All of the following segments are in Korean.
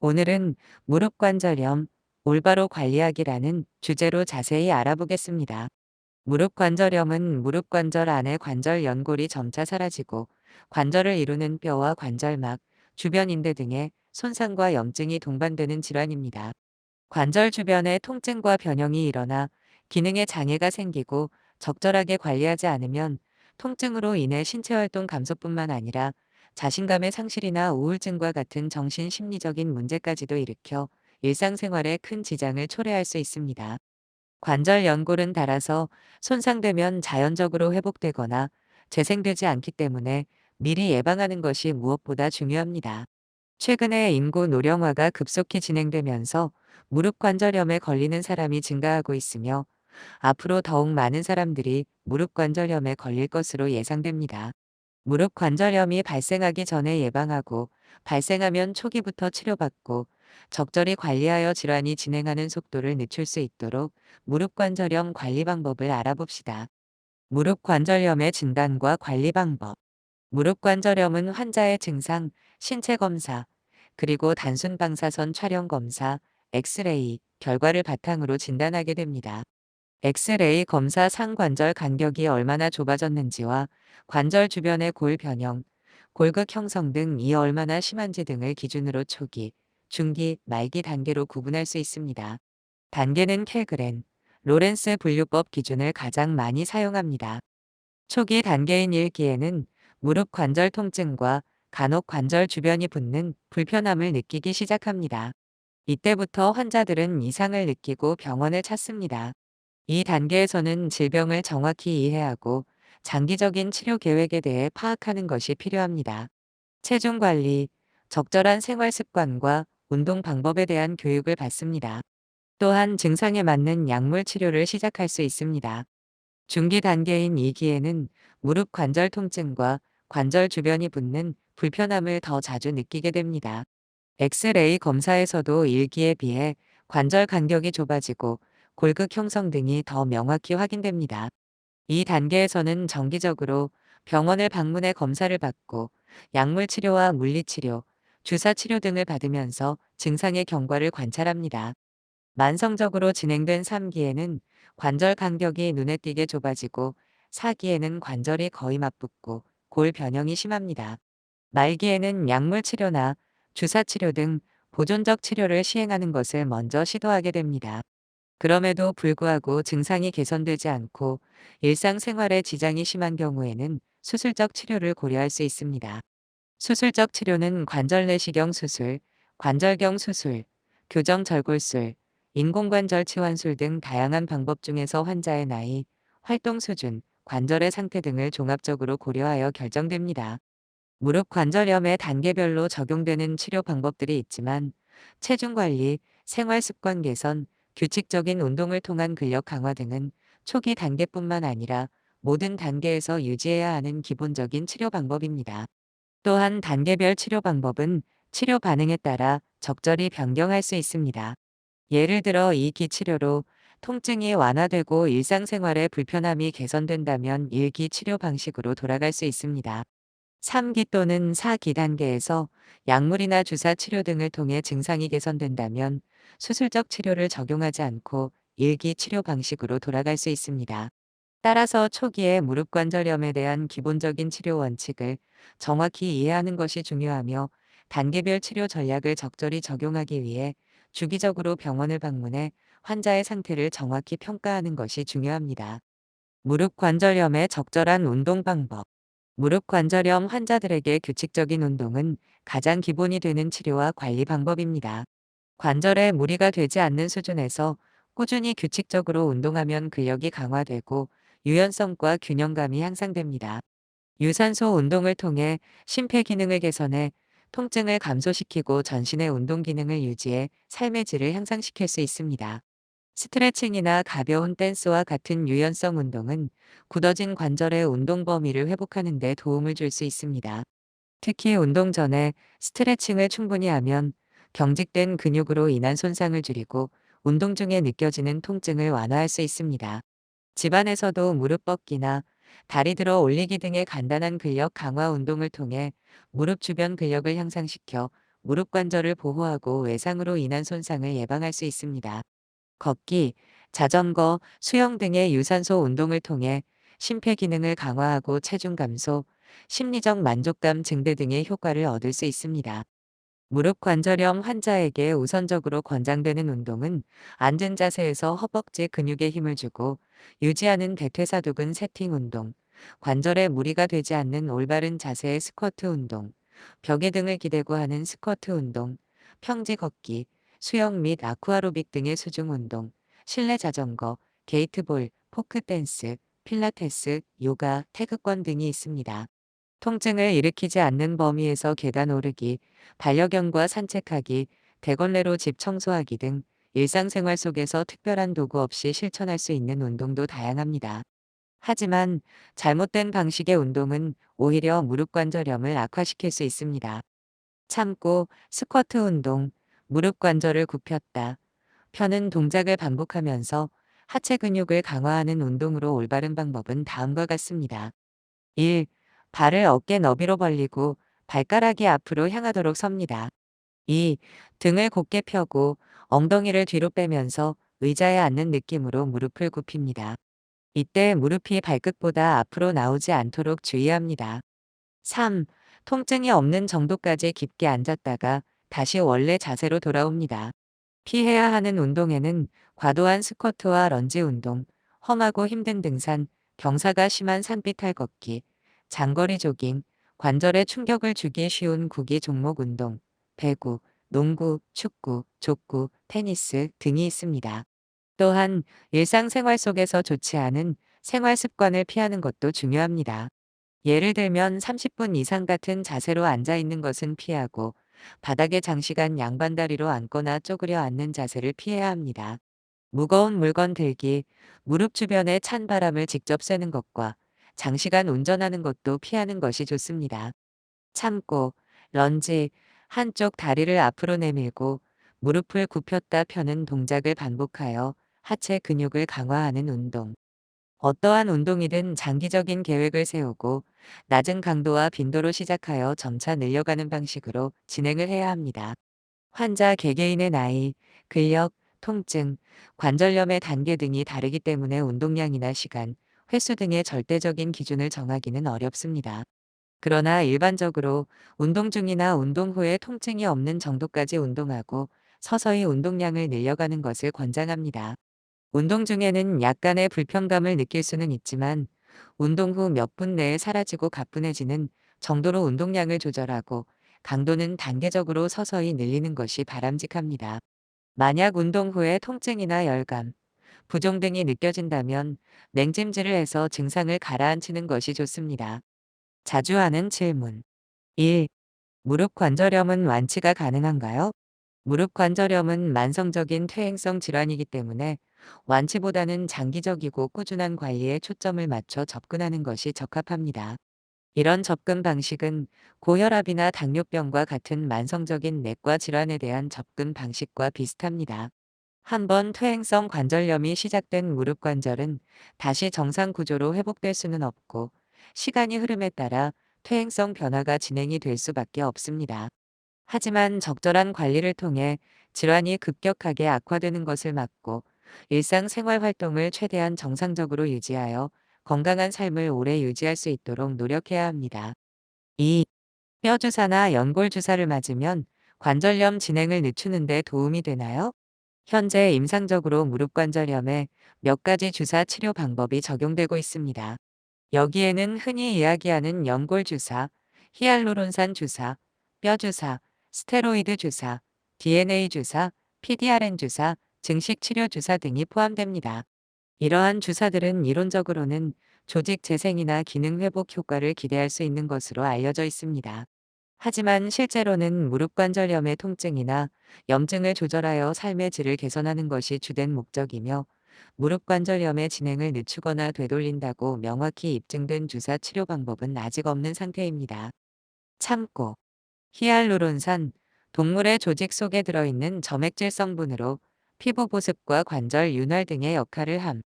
오늘은 무릎 관절염, 올바로 관리하기라는 주제로 자세히 알아보겠습니다. 무릎 관절염은 무릎 관절 안의 관절 연골이 점차 사라지고 관절을 이루는 뼈와 관절막, 주변 인대 등의 손상과 염증이 동반되는 질환입니다. 관절 주변에 통증과 변형이 일어나 기능에 장애가 생기고 적절하게 관리하지 않으면 통증으로 인해 신체 활동 감소뿐만 아니라 자신감의 상실이나 우울증과 같은 정신 심리적인 문제까지도 일으켜 일상생활에 큰 지장을 초래할 수 있습니다. 관절 연골은 닳아서 손상되면 자연적으로 회복되거나 재생되지 않기 때문에 미리 예방하는 것이 무엇보다 중요합니다. 최근에 인구 노령화가 급속히 진행되면서 무릎 관절염에 걸리는 사람이 증가하고 있으며 앞으로 더욱 많은 사람들이 무릎 관절염에 걸릴 것으로 예상됩니다. 무릎 관절염이 발생하기 전에 예방하고 발생하면 초기부터 치료받고 적절히 관리하여 질환이 진행하는 속도를 늦출 수 있도록 무릎 관절염 관리 방법을 알아봅시다. 무릎 관절염의 진단과 관리 방법. 무릎 관절염은 환자의 증상, 신체 검사, 그리고 단순 방사선 촬영 검사, 엑스레이 결과를 바탕으로 진단하게 됩니다. 엑스레이 검사 상관절 간격이 얼마나 좁아졌는지와 관절 주변의 골 변형, 골극 형성 등 이 얼마나 심한지 등을 기준으로 초기, 중기, 말기 단계로 구분할 수 있습니다. 단계는 켈그렌, 로렌스 분류법 기준을 가장 많이 사용합니다. 초기 단계인 1기에는 무릎 관절 통증과 간혹 관절 주변이 붓는 불편함을 느끼기 시작합니다. 이때부터 환자들은 이상을 느끼고 병원을 찾습니다. 이 단계에서는 질병을 정확히 이해하고 장기적인 치료 계획에 대해 파악하는 것이 필요합니다. 체중 관리, 적절한 생활 습관과 운동 방법에 대한 교육을 받습니다. 또한 증상에 맞는 약물 치료를 시작할 수 있습니다. 중기 단계인 2기에는 무릎 관절 통증과 관절 주변이 붓는 불편함을 더 자주 느끼게 됩니다. 엑스레이 검사에서도 1기에 비해 관절 간격이 좁아지고 골극 형성 등이 더 명확히 확인됩니다. 이 단계에서는 정기적으로 병원을 방문해 검사를 받고 약물 치료와 물리치료, 주사 치료 등을 받으면서 증상의 경과를 관찰합니다. 만성적으로 진행된 3기에는 관절 간격이 눈에 띄게 좁아지고 4기에는 관절이 거의 맞붙고 골 변형이 심합니다. 말기에는 약물 치료나 주사 치료 등 보존적 치료를 시행하는 것을 먼저 시도하게 됩니다. 그럼에도 불구하고 증상이 개선되지 않고 일상생활에 지장이 심한 경우에는 수술적 치료를 고려할 수 있습니다. 수술적 치료는 관절 내시경 수술, 관절경 수술, 교정 절골술, 인공관절 치환술 등 다양한 방법 중에서 환자의 나이, 활동 수준, 관절의 상태 등을 종합적으로 고려하여 결정됩니다. 무릎 관절염에 단계별로 적용되는 치료 방법들이 있지만 체중 관리, 생활 습관 개선, 규칙적인 운동을 통한 근력 강화 등은 초기 단계뿐만 아니라 모든 단계에서 유지해야 하는 기본적인 치료 방법입니다. 또한 단계별 치료 방법은 치료 반응에 따라 적절히 변경할 수 있습니다. 예를 들어 2기 치료로 통증이 완화되고 일상생활의 불편함이 개선된다면 1기 치료 방식으로 돌아갈 수 있습니다. 3기 또는 4기 단계에서 약물이나 주사 치료 등을 통해 증상이 개선된다면 수술적 치료를 적용하지 않고 일기 치료 방식으로 돌아갈 수 있습니다. 따라서 초기에 무릎 관절염에 대한 기본적인 치료 원칙을 정확히 이해하는 것이 중요하며 단계별 치료 전략을 적절히 적용하기 위해 주기적으로 병원을 방문해 환자의 상태를 정확히 평가하는 것이 중요합니다. 무릎 관절염의 적절한 운동 방법 무릎 관절염 환자들에게 규칙적인 운동은 가장 기본이 되는 치료와 관리 방법입니다. 관절에 무리가 되지 않는 수준에서 꾸준히 규칙적으로 운동하면 근력이 강화되고 유연성과 균형감이 향상됩니다. 유산소 운동을 통해 심폐 기능을 개선해 통증을 감소시키고 전신의 운동 기능을 유지해 삶의 질을 향상시킬 수 있습니다. 스트레칭이나 가벼운 댄스와 같은 유연성 운동은 굳어진 관절의 운동 범위를 회복하는 데 도움을 줄 수 있습니다. 특히 운동 전에 스트레칭을 충분히 하면 경직된 근육으로 인한 손상을 줄이고 운동 중에 느껴지는 통증을 완화할 수 있습니다. 집안에서도 무릎 뻗기나 다리 들어 올리기 등의 간단한 근력 강화 운동을 통해 무릎 주변 근력을 향상시켜 무릎 관절을 보호하고 외상으로 인한 손상을 예방할 수 있습니다. 걷기, 자전거, 수영 등의 유산소 운동을 통해 심폐 기능을 강화하고 체중 감소, 심리적 만족감 증대 등의 효과를 얻을 수 있습니다. 무릎 관절염 환자에게 우선적으로 권장되는 운동은 앉은 자세에서 허벅지 근육에 힘을 주고 유지하는 대퇴사두근 세팅 운동, 관절에 무리가 되지 않는 올바른 자세의 스쿼트 운동, 벽에 등을 기대고 하는 스쿼트 운동, 평지 걷기, 수영 및 아쿠아로빅 등의 수중 운동, 실내 자전거, 게이트볼, 포크 댄스, 필라테스, 요가, 태극권 등이 있습니다. 통증을 일으키지 않는 범위에서 계단 오르기, 반려견과 산책하기, 대걸레로 집 청소하기 등 일상생활 속에서 특별한 도구 없이 실천할 수 있는 운동도 다양합니다. 하지만 잘못된 방식의 운동은 오히려 무릎 관절염을 악화시킬 수 있습니다. 참고 스쿼트 운동, 무릎 관절을 굽혔다. 펴는 동작을 반복하면서 하체 근육을 강화하는 운동으로 올바른 방법은 다음과 같습니다. 1. 발을 어깨 너비로 벌리고 발가락이 앞으로 향하도록 섭니다. 2. 등을 곧게 펴고 엉덩이를 뒤로 빼면서 의자에 앉는 느낌으로 무릎을 굽힙니다. 이때 무릎이 발끝보다 앞으로 나오지 않도록 주의합니다. 3. 통증이 없는 정도까지 깊게 앉았다가 다시 원래 자세로 돌아옵니다. 피해야 하는 운동에는 과도한 스쿼트와 런지 운동, 험하고 힘든 등산, 경사가 심한 산비탈 걷기, 장거리 조깅, 관절에 충격을 주기 쉬운 구기 종목 운동, 배구, 농구, 축구, 족구, 테니스 등이 있습니다. 또한 일상생활 속에서 좋지 않은 생활 습관을 피하는 것도 중요합니다. 예를 들면 30분 이상 같은 자세로 앉아 있는 것은 피하고 바닥에 장시간 양반다리로 앉거나 쪼그려 앉는 자세를 피해야 합니다. 무거운 물건 들기, 무릎 주변에 찬 바람을 직접 쐬는 것과 장시간 운전하는 것도 피하는 것이 좋습니다. 참고, 런지, 한쪽 다리를 앞으로 내밀고 무릎을 굽혔다 펴는 동작을 반복하여 하체 근육을 강화하는 운동. 어떠한 운동이든 장기적인 계획을 세우고 낮은 강도와 빈도로 시작하여 점차 늘려가는 방식으로 진행을 해야 합니다. 환자 개개인의 나이, 근력, 통증, 관절염의 단계 등이 다르기 때문에 운동량이나 시간, 횟수 등의 절대적인 기준을 정하기는 어렵습니다. 그러나 일반적으로 운동 중이나 운동 후에 통증이 없는 정도까지 운동하고 서서히 운동량을 늘려가는 것을 권장합니다. 운동 중에는 약간의 불편감을 느낄 수는 있지만 운동 후 몇 분 내에 사라지고 가뿐해지는 정도로 운동량을 조절하고 강도는 단계적으로 서서히 늘리는 것이 바람직합니다. 만약 운동 후에 통증이나 열감, 부종 등이 느껴진다면 냉찜질을 해서 증상을 가라앉히는 것이 좋습니다. 자주 하는 질문 1. 무릎 관절염은 완치가 가능한가요? 무릎 관절염은 만성적인 퇴행성 질환이기 때문에 완치보다는 장기적이고 꾸준한 관리에 초점을 맞춰 접근하는 것이 적합합니다. 이런 접근 방식은 고혈압이나 당뇨병과 같은 만성적인 내과 질환에 대한 접근 방식과 비슷합니다. 한번 퇴행성 관절염이 시작된 무릎 관절은 다시 정상 구조로 회복될 수는 없고 시간이 흐름에 따라 퇴행성 변화가 진행이 될 수밖에 없습니다. 하지만 적절한 관리를 통해 질환이 급격하게 악화되는 것을 막고 일상생활 활동을 최대한 정상적으로 유지하여 건강한 삶을 오래 유지할 수 있도록 노력해야 합니다. 2. 뼈주사나 연골주사를 맞으면 관절염 진행을 늦추는 데 도움이 되나요? 현재 임상적으로 무릎관절염에 몇 가지 주사 치료 방법이 적용되고 있습니다. 여기에는 흔히 이야기하는 연골주사, 히알루론산 주사, 뼈주사, 스테로이드 주사, DNA 주사, PDRN 주사, 증식 치료 주사 등이 포함됩니다. 이러한 주사들은 이론적으로는 조직 재생이나 기능 회복 효과를 기대할 수 있는 것으로 알려져 있습니다. 하지만 실제로는 무릎관절염의 통증이나 염증을 조절하여 삶의 질을 개선하는 것이 주된 목적이며 무릎관절염의 진행을 늦추거나 되돌린다고 명확히 입증된 주사 치료 방법은 아직 없는 상태입니다. 참고 히알루론산 동물의 조직 속에 들어있는 점액질 성분으로 피부 보습과 관절 윤활 등의 역할을 함.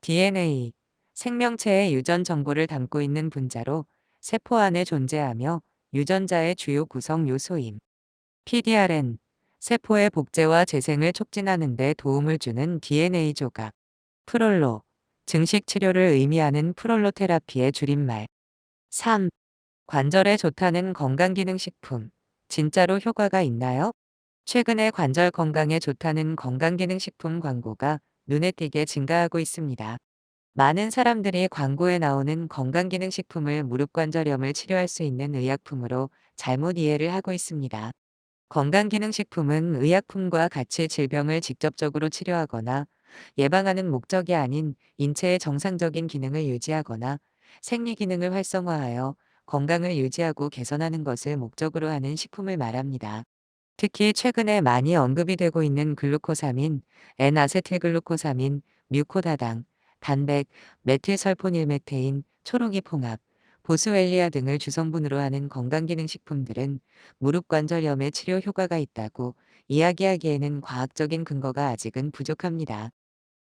DNA 생명체의 유전 정보를 담고 있는 분자로 세포 안에 존재하며 유전자의 주요 구성 요소임. PDRN, 세포의 복제와 재생을 촉진하는 데 도움을 주는 DNA 조각. 프롤로, 증식 치료를 의미하는 프롤로 테라피의 줄임말. 3. 관절에 좋다는 건강기능식품. 진짜로 효과가 있나요? 최근에 관절 건강에 좋다는 건강기능식품 광고가 눈에 띄게 증가하고 있습니다. 많은 사람들이 광고에 나오는 건강기능식품을 무릎관절염을 치료할 수 있는 의약품으로 잘못 이해를 하고 있습니다. 건강기능식품은 의약품과 같이 질병을 직접적으로 치료하거나 예방하는 목적이 아닌 인체의 정상적인 기능을 유지하거나 생리 기능을 활성화하여 건강을 유지하고 개선하는 것을 목적으로 하는 식품을 말합니다. 특히 최근에 많이 언급이 되고 있는 글루코사민, N아세틸글루코사민, 뮤코다당, 단백, 메틸설포닐메테인, 초록이 봉합, 보스웰리아 등을 주성분으로 하는 건강기능식품들은 무릎관절염의 치료 효과가 있다고 이야기하기에는 과학적인 근거가 아직은 부족합니다.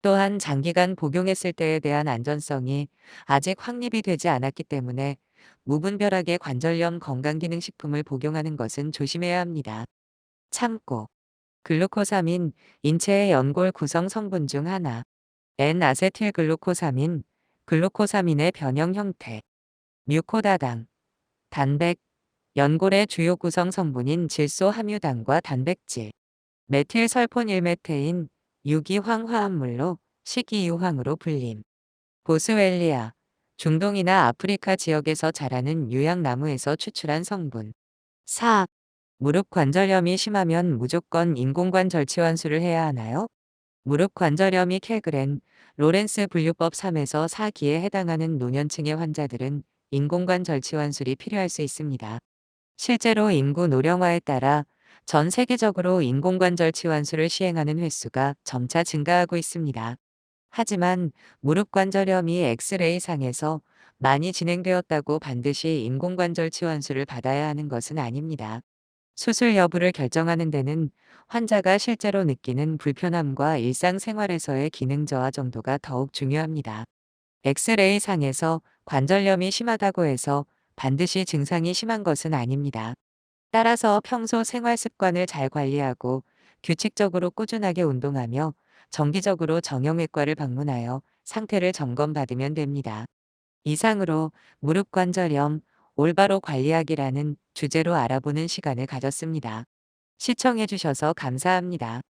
또한 장기간 복용했을 때에 대한 안전성이 아직 확립이 되지 않았기 때문에 무분별하게 관절염 건강기능식품을 복용하는 것은 조심해야 합니다. 참고 글루코사민, 인체의 연골 구성 성분 중 하나. N아세틸글루코사민, 글루코사민의 변형 형태. 뮤코다당, 단백, 연골의 주요 구성 성분인 질소 함유당과 단백질, 메틸설포닐메테인, 유기황 화합물로 식이유황으로 불림. 보스웰리아, 중동이나 아프리카 지역에서 자라는 유약나무에서 추출한 성분. 4. 무릎 관절염이 심하면 무조건 인공관절 치환술을 해야 하나요? 무릎 관절염이 켈그렌, 로렌스 분류법 3에서 4기에 해당하는 노년층의 환자들은 인공관절 치환술이 필요할 수 있습니다. 실제로 인구 노령화에 따라 전 세계적으로 인공관절 치환술을 시행하는 횟수가 점차 증가하고 있습니다. 하지만 무릎 관절염이 엑스레이 상에서 많이 진행되었다고 반드시 인공관절 치환술을 받아야 하는 것은 아닙니다. 수술 여부를 결정하는 데는 환자가 실제로 느끼는 불편함과 일상생활에서의 기능 저하 정도가 더욱 중요합니다. 엑스레이 상에서 관절염이 심하다고 해서 반드시 증상이 심한 것은 아닙니다. 따라서 평소 생활 습관을 잘 관리하고 규칙적으로 꾸준하게 운동하며 정기적으로 정형외과를 방문하여 상태를 점검받으면 됩니다. 이상으로 무릎 관절염, 올바로 관리하기라는 주제로 알아보는 시간을 가졌습니다. 시청해주셔서 감사합니다.